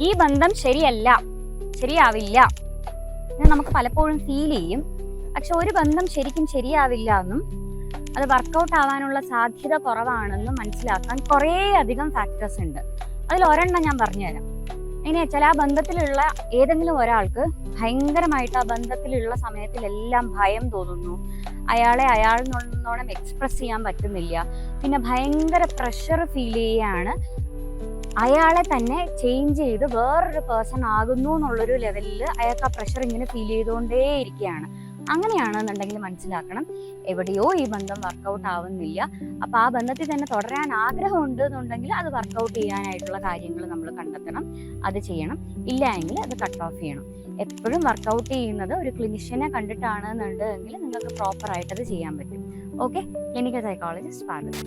ഈ ബന്ധം ശരിയല്ല ശരിയാവില്ല എന്ന് നമുക്ക് പലപ്പോഴും ഫീൽ ചെയ്യും. പക്ഷെ ഒരു ബന്ധം ശരിക്കും ശരിയാവില്ല എന്നും അത് വർക്കൗട്ട് ആവാനുള്ള സാധ്യത കുറവാണെന്നും മനസ്സിലാക്കാൻ കുറേ അധികം ഫാക്ടേഴ്സ് ഉണ്ട്. അതിൽ ഒരെണ്ണം ഞാൻ പറഞ്ഞുതരാം. എങ്ങനെ വെച്ചാൽ ആ ബന്ധത്തിലുള്ള ഏതെങ്കിലും ഒരാൾക്ക് ഭയങ്കരമായിട്ട് ആ ബന്ധത്തിലുള്ള സമയത്തിലെല്ലാം ഭയം തോന്നുന്നു. അയാളെ അയാളിനോളം എക്സ്പ്രസ് ചെയ്യാൻ പറ്റുന്നില്ല. പിന്നെ ഭയങ്കര പ്രഷർ ഫീൽ ചെയ്യാണ് അയാളെ തന്നെ ചേഞ്ച് ചെയ്ത് വേറൊരു പേഴ്സൺ ആകുന്നു എന്നുള്ളൊരു ലെവലിൽ അയാൾക്ക് ആ പ്രഷർ ഇങ്ങനെ ഫീൽ ചെയ്തുകൊണ്ടേ ഇരിക്കുകയാണ് അങ്ങനെയാണെന്നുണ്ടെങ്കിൽ മനസ്സിലാക്കണം എവിടെയോ ഈ ബന്ധം വർക്കൗട്ട് ആവുന്നില്ല. അപ്പൊ ആ ബന്ധത്തിൽ തന്നെ തുടരാൻ ആഗ്രഹമുണ്ട് എന്നുണ്ടെങ്കിൽ അത് വർക്കൗട്ട് ചെയ്യാനായിട്ടുള്ള കാര്യങ്ങൾ നമ്മൾ കണ്ടെത്തണം അത് ചെയ്യണം. ഇല്ല എങ്കിൽ അത് കട്ട് ഓഫ് ചെയ്യണം. എപ്പോഴും വർക്കൗട്ട് ചെയ്യുന്നത് ഒരു ക്ലിനിഷ്യനെ കണ്ടിട്ടാണ് എന്നുണ്ടെങ്കിൽ നിങ്ങൾക്ക് പ്രോപ്പർ ആയിട്ട് അത് ചെയ്യാൻ പറ്റും. ഓക്കെ എനിക്ക് സൈക്കോളജിസ്റ്റ് പാർവതി